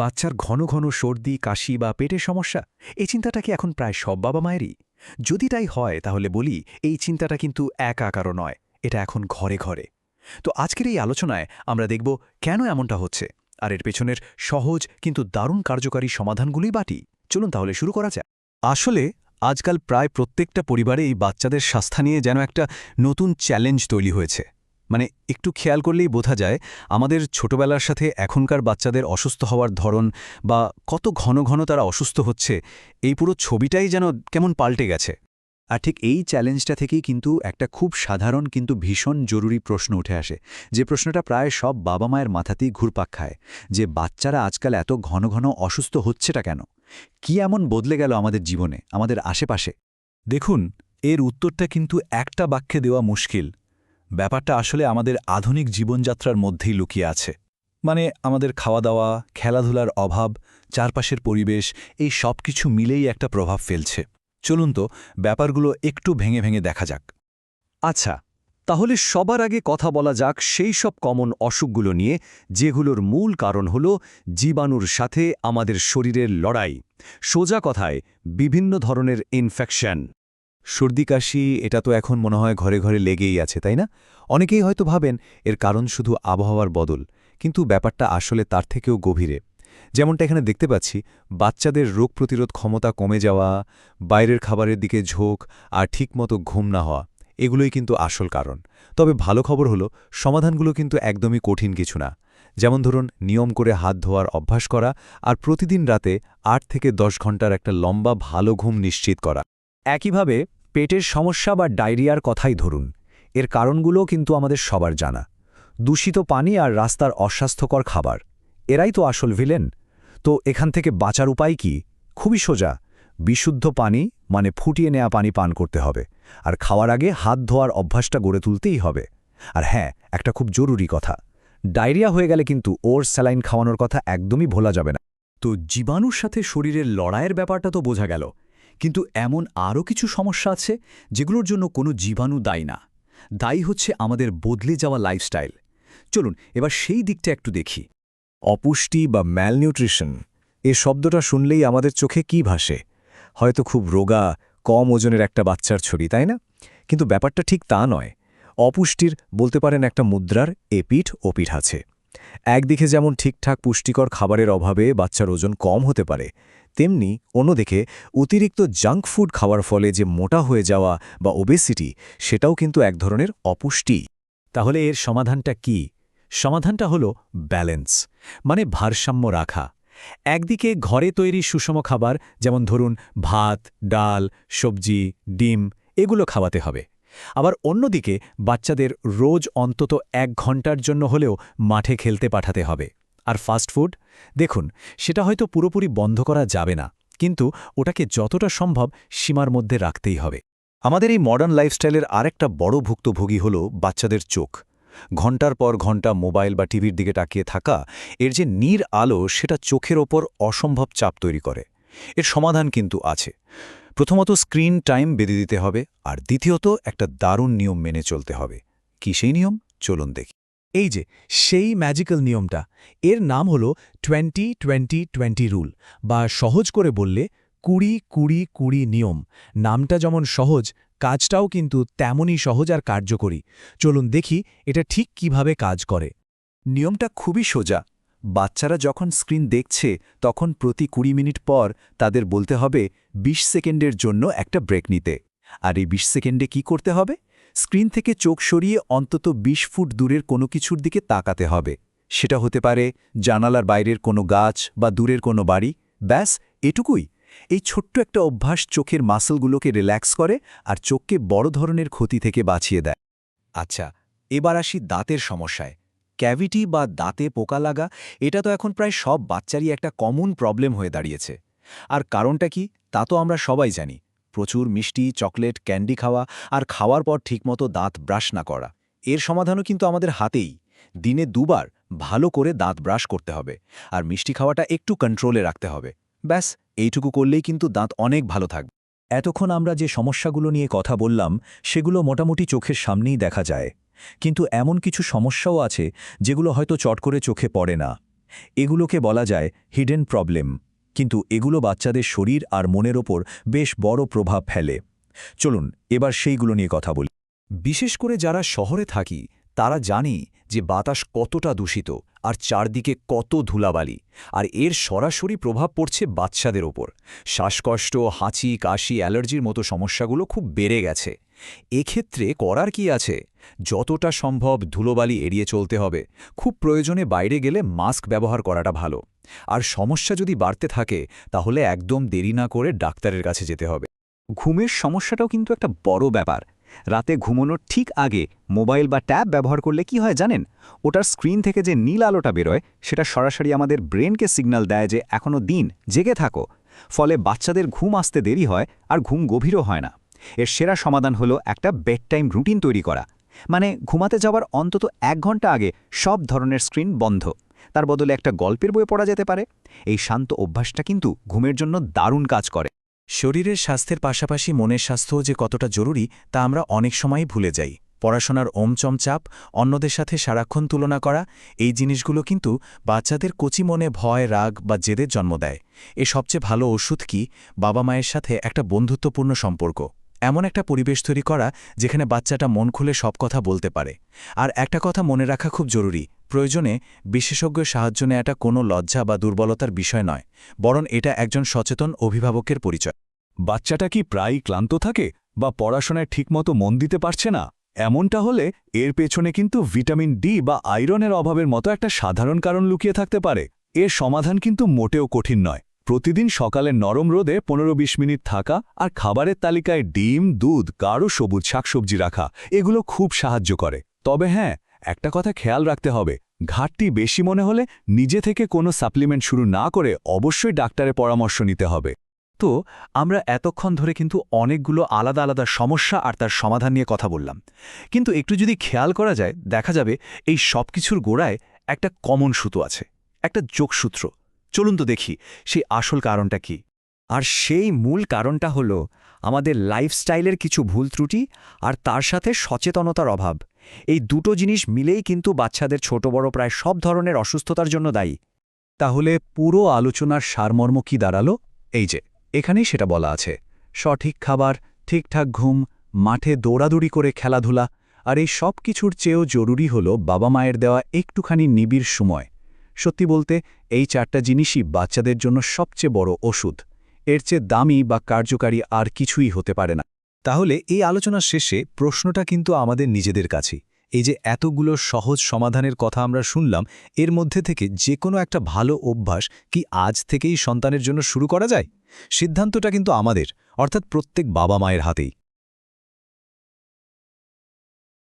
বাচ্চার ঘন ঘন সর্দি, কাশি বা পেটের সমস্যা, এই চিন্তাটা কি এখন প্রায় সব বাবা মায়েরই? যদি তাই হয়, তাহলে বলি, এই চিন্তাটা কিন্তু একা কারও নয়, এটা এখন ঘরে ঘরে। তো আজকের এই আলোচনায় আমরা দেখব কেন এমনটা হচ্ছে, আর এর পেছনের সহজ কিন্তু দারুণ কার্যকারী সমাধানগুলোই বাটি। চলুন তাহলে শুরু করা যাক। আসলে, আজকাল প্রায় প্রত্যেকটা পরিবারে এই বাচ্চাদের স্বাস্থ্য নিয়ে যেন একটা নতুন চ্যালেঞ্জ তৈরি হয়েছে। মানে একটু খেয়াল করলেই বোঝা যায়, আমাদের ছোটবেলার সাথে এখনকার বাচ্চাদের অসুস্থ হওয়ার ধরন বা কত ঘন ঘন তারা অসুস্থ হচ্ছে, এই পুরো ছবিটাই যেন কেমন পাল্টে গেছে। আর ঠিক এই চ্যালেঞ্জটা থেকেই কিন্তু একটা খুব সাধারণ কিন্তু ভীষণ জরুরি প্রশ্ন উঠে আসে, যে প্রশ্নটা প্রায় সব বাবা মায়ের মাথাতেই ঘুরপাক খায়, যে বাচ্চারা আজকাল এত ঘন ঘন অসুস্থ হচ্ছেটা কেন? কি এমন বদলে গেল আমাদের জীবনে, আমাদের আশেপাশে? দেখুন, এর উত্তরটা কিন্তু একটা বাক্যে দেওয়া মুশকিল ব্যাপারটা আসলে আমাদের আধুনিক জীবনযাত্রার মধ্যেই লুকিয়ে আছে। মানে আমাদের খাওয়া দাওয়া খেলাধুলার অভাব, চারপাশের পরিবেশ, এই সব কিছু মিলেই একটা প্রভাব ফেলছে। চলুন তো, ব্যাপারগুলো একটু ভেঙে ভেঙে দেখা যাক। আচ্ছা তাহলে সবার আগে কথা বলা যাক সেই সব কমন অসুখগুলো নিয়ে, যেগুলোর মূল কারণ হল জীবাণুর সাথে আমাদের শরীরের লড়াই। সোজা কথায়, বিভিন্ন ধরনের ইনফেকশন সর্দি, কাশি, এটা তো এখন মনে হয় ঘরে ঘরে লেগেই আছে, তাই না? অনেকেই হয়তো ভাবেন এর কারণ শুধু আবহাওয়ার বদল, কিন্তু ব্যাপারটা আসলে তার থেকেও গভীরে। যেমনটা এখানে দেখতে পাচ্ছি, বাচ্চাদের রোগ প্রতিরোধ ক্ষমতা কমে যাওয়া, বাইরের খাবারের দিকে ঝোঁক আর ঠিকমতো ঘুম না হওয়া, এগুলোই কিন্তু আসল কারণ। তবে ভালো খবর হলো, সমাধানগুলো কিন্তু একদমই কঠিন কিছু না। যেমন ধরুন, নিয়ম করে হাত ধোয়ার অভ্যাস করা আর প্রতিদিন রাতে আট থেকে দশ ঘণ্টার একটা লম্বা, ভালো ঘুম নিশ্চিত করা। একইভাবে পেটের সমস্যা বা ডায়রিয়ার কথাই ধরুন। এর কারণগুলোও কিন্তু আমাদের সবার জানা। দূষিত পানি আর রাস্তার অস্বাস্থ্যকর খাবার। এরাই তো আসল ভিলেন। তো এখান থেকে বাঁচার উপায় কি? খুবই সোজা। বিশুদ্ধ পানি মানে ফুটিয়ে নেওয়া পানি পান করতে হবে। আর খাওয়ার আগে হাত ধোয়ার অভ্যাসটা গড়ে তুলতেই হবে। আর হ্যাঁ একটা খুব জরুরি কথা। ডায়রিয়া হয়ে গেলে কিন্তু ওর স্যালাইন খাওয়ানোর কথা একদমই ভোলা যাবে না। তো জীবাণুর সাথে শরীরের লড়াইয়ের ব্যাপারটা তো বোঝা গেল। কিন্তু এমন আরও কিছু সমস্যা আছে যেগুলোর জন্য কোনো জীবাণু দায়ী না। দায়ী হচ্ছে আমাদের বদলে যাওয়া লাইফস্টাইল চলুন, এবার সেই দিকটা একটু দেখি। অপুষ্টি বা ম্যালনিউট্রিশন এ শব্দটা শুনলেই আমাদের চোখে কি ভাসে? হয়তো খুব রোগা, কম ওজনের একটা বাচ্চার ছবি, তাই না? কিন্তু ব্যাপারটা ঠিক তা নয়। অপুষ্টির, বলতে পারেন একটা মুদ্রার, এপিঠ, ওপিঠ আছে। একদিকে যেমন ঠিকঠাক পুষ্টিকর খাবারের অভাবে বাচ্চার ওজন কম হতে পারে তেমনি অন্যদিকে অতিরিক্ত জাঙ্ক ফুড খাওয়ার ফলে যে মোটা হয়ে যাওয়া বা ওবেসিটি সেটাও কিন্তু এক ধরনের অপুষ্টি। তাহলে এর সমাধানটা কি? সমাধানটা হল ব্যালেন্স মানে ভারসাম্য রাখা। একদিকে ঘরে তৈরি সুষম খাবার, যেমন ধরুন ভাত, ডাল, সবজি, ডিম, এগুলো খাওয়াতে হবে। আবার অন্যদিকে বাচ্চাদের রোজ অন্তত এক ঘণ্টার জন্য হলেও মাঠে খেলতে পাঠাতে হবে। আর ফাস্ট ফুড দেখুন, সেটা হয়তো পুরোপুরি বন্ধ করা যাবে না, কিন্তু ওটাকে যতটা সম্ভব সীমার মধ্যে রাখতেই হবে। আমাদের এই মডার্ন লাইফস্টাইলের আরেকটা বড় ভুক্তভোগী হল বাচ্চাদের চোখ। ঘণ্টার পর ঘণ্টা মোবাইল বা টিভির দিকে তাকিয়ে থাকা, এর যে নীর আলো, সেটা চোখের ওপর অসম্ভব চাপ তৈরি করে। এর সমাধান কিন্তু আছে। প্রথমত স্ক্রিন টাইম বেঁধে দিতে হবে, আর দ্বিতীয়ত একটা দারুণ নিয়ম মেনে চলতে হবে। কি সেই নিয়ম? চলুন দেখি। এই যে, সেই ম্যাজিক্যাল নিয়মটা, এর নাম হল টোয়েন্টি টোয়েন্টি টোয়েন্টি রুল বা সহজ করে বললে কুড়ি কুড়ি কুড়ি নিয়ম। নামটা যেমন সহজ, কাজটাও কিন্তু তেমনই সহজ আর কার্যকরী। চলুন দেখি এটা ঠিক কীভাবে কাজ করে। নিয়মটা খুবই সোজা। বাচ্চারা যখন স্ক্রিন দেখছে, তখন প্রতি কুড়ি মিনিট পর তাদের বলতে হবে ২০ সেকেন্ডের জন্য একটা ব্রেক নিতে। আর এই ২০ সেকেন্ডে কি করতে হবে? স্ক্রিন থেকে চোখ সরিয়ে অন্তত ২০ ফুট দূরের কোনো কিছুর দিকে তাকাতে হবে। সেটা হতে পারে জানালার বাইরের কোনো গাছ বা দূরের কোনো বাড়ি। ব্যাস, এটুকুই। এই ছোট্ট একটা অভ্যাস চোখের মাসলগুলোকে রিল্যাক্স করে আর চোখকে বড় ধরনের ক্ষতি থেকে বাঁচিয়ে দেয়। আচ্ছা এবার আসি দাঁতের সমস্যায়। ক্যাভিটি বা দাঁতে পোকা লাগা, এটা তো এখন প্রায় সব বাচ্চারই একটা কমন প্রবলেম হয়ে দাঁড়িয়েছে। আর কারণটা কি তা তো আমরা সবাই জানি। প্রচুর মিষ্টি, চকলেট, ক্যান্ডি খাওয়া আর খাওয়ার পর ঠিকমতো দাঁত ব্রাশ না করা। এর সমাধানও কিন্তু আমাদের হাতেই। দিনে দুবার ভালো করে দাঁত ব্রাশ করতে হবে আর মিষ্টি খাওয়াটা একটু কন্ট্রোলে রাখতে হবে। ব্যাস, এইটুকু করলেই কিন্তু দাঁত অনেক ভালো থাকবে। এতক্ষণ আমরা যে সমস্যাগুলো নিয়ে কথা বললাম, সেগুলো মোটামুটি চোখের সামনেই দেখা যায়। কিন্তু এমন কিছু সমস্যাও আছে, যেগুলো হয়তো চট করে চোখে পড়ে না। এগুলোকে বলা যায় হিডেন প্রবলেম কিন্তু এগুলো বাচ্চাদের শরীর আর মনের ওপর বেশ বড় প্রভাব ফেলে। চলুন, এবার সেইগুলো নিয়ে কথা বলি। বিশেষ করে যারা শহরে থাকি, তারা জানি যে বাতাস কতটা দূষিত আর চারদিকে কত ধুলাবালি, আর এর সরাসরি প্রভাব পড়ছে বাচ্চাদের ওপর। শ্বাসকষ্ট, হাঁচি, কাশি, অ্যালার্জির মতো সমস্যাগুলো খুব বেড়ে গেছে। এক্ষেত্রে করার কি আছে? যতটা সম্ভব ধুলোবালি এড়িয়ে চলতে হবে। খুব প্রয়োজনে বাইরে গেলে মাস্ক ব্যবহার করাটা ভালো। আর সমস্যা যদি বাড়তে থাকে, তাহলে একদম দেরি না করে ডাক্তারের কাছে যেতে হবে। ঘুমের সমস্যাটাও কিন্তু একটা বড় ব্যাপার। রাতে ঘুমানোর ঠিক আগে মোবাইল বা ট্যাব ব্যবহার করলে কি হয় জানেন? ওটার স্ক্রিন থেকে যে নীল আলোটা বেরোয়, সেটা সরাসরি আমাদের ব্রেনকে সিগন্যাল দেয় যে এখনও দিন, জেগে থাকো। ফলে বাচ্চাদের ঘুম আসতে দেরি হয় আর ঘুম গভীরও হয় না। এর সেরা সমাধান হলো একটা বেড টাইম রুটিন তৈরি করা। মানে ঘুমাতে যাওয়ার অন্তত এক ঘণ্টা আগে সব ধরনের স্ক্রিন বন্ধ। তার বদলে একটা গল্পের বই পড়া যেতে পারে। এই শান্ত অভ্যাসটা কিন্তু ঘুমের জন্য দারুণ কাজ করে। শরীরের স্বাস্থ্যের পাশাপাশি মনের স্বাস্থ্যও যে কতটা জরুরি, তা আমরা অনেক সময়ই ভুলে যাই। পড়াশোনার ওমচম চাপ, অন্যদের সাথে সারাক্ষণ তুলনা করা, এই জিনিসগুলো কিন্তু বাচ্চাদের কচি মনে ভয়, রাগ বা জেদের জন্ম দেয়। এ সবচেয়ে ভালো ওষুধ কি? বাবা মায়ের সাথে একটা বন্ধুত্বপূর্ণ সম্পর্ক। এমন একটা পরিবেশ তৈরি করা যেখানে বাচ্চাটা মন খুলে সব কথা বলতে পারে। আর একটা কথা মনে রাখা খুব জরুরি, প্রয়োজনে বিশেষজ্ঞ সাহায্য নেওয়াটা কোনো লজ্জা বা দুর্বলতার বিষয় নয়, বরং এটা একজন সচেতন অভিভাবকের পরিচয়। বাচ্চাটা কি প্রায়ই ক্লান্ত থাকে বা পড়াশোনায় ঠিকমতো মন দিতে পারছে না? এমনটা হলে এর পেছনে কিন্তু ভিটামিন ডি বা আয়রনের অভাবের মতো একটা সাধারণ কারণ লুকিয়ে থাকতে পারে। এর সমাধান কিন্তু মোটেও কঠিন নয়। প্রতিদিন সকালে নরম রোদে পনেরো বিশ মিনিট থাকা আর খাবারের তালিকায় ডিম, দুধ, গাঢ় সবুজ শাকসবজি রাখা, এগুলো খুব সাহায্য করে। তবে হ্যাঁ একটা কথা খেয়াল রাখতে হবে, ঘাটতি বেশি মনে হলে নিজে থেকে কোনো সাপ্লিমেন্ট শুরু না করে অবশ্যই ডাক্তারের পরামর্শ নিতে হবে। তো, আমরা এতক্ষণ ধরে কিন্তু অনেকগুলো আলাদা আলাদা সমস্যা আর তার সমাধান নিয়ে কথা বললাম। কিন্তু একটু যদি খেয়াল করা যায়, দেখা যাবে এই সব কিছুর গোড়ায় একটা কমন সুতো আছে, একটা যোগসূত্র। চলুন তো দেখি, সেই আসল কারণটা কি। আর সেই মূল কারণটা হলো, আমাদের লাইফস্টাইলের কিছু ভুল ত্রুটি আর তার সাথে সচেতনতার অভাব। এই দুটো জিনিস মিলেই কিন্তু বাচ্চাদের ছোট বড় প্রায় সব ধরনের অসুস্থতার জন্য দায়ী। তাহলে পুরো আলোচনার সারমর্ম কি দাঁড়াল? এই যে, এখানেই সেটা বলা আছে। সঠিক খাবার, ঠিকঠাক ঘুম, মাঠে দৌড়াদৌড়ি করে খেলাধুলা, আর এই সব কিছুর চেয়েও জরুরি হল বাবা মায়ের দেওয়া একটুখানি নিবিড় সময়। সত্যি বলতে, এই চারটা জিনিসই বাচ্চাদের জন্য সবচেয়ে বড় ওষুধ। এর চেয়ে দামি বা কার্যকারী আর কিছুই হতে পারে না। তাহলে এই আলোচনার শেষে প্রশ্নটা কিন্তু আমাদের নিজেদের কাছেই এই যে এতগুলো সহজ সমাধানের কথা আমরা শুনলাম, এর মধ্যে থেকে যে কোনো একটা ভালো অভ্যাস কি আজ থেকেই সন্তানের জন্য শুরু করা যায়? সিদ্ধান্তটা কিন্তু আমাদের, অর্থাৎ প্রত্যেক বাবা মায়ের হাতেই।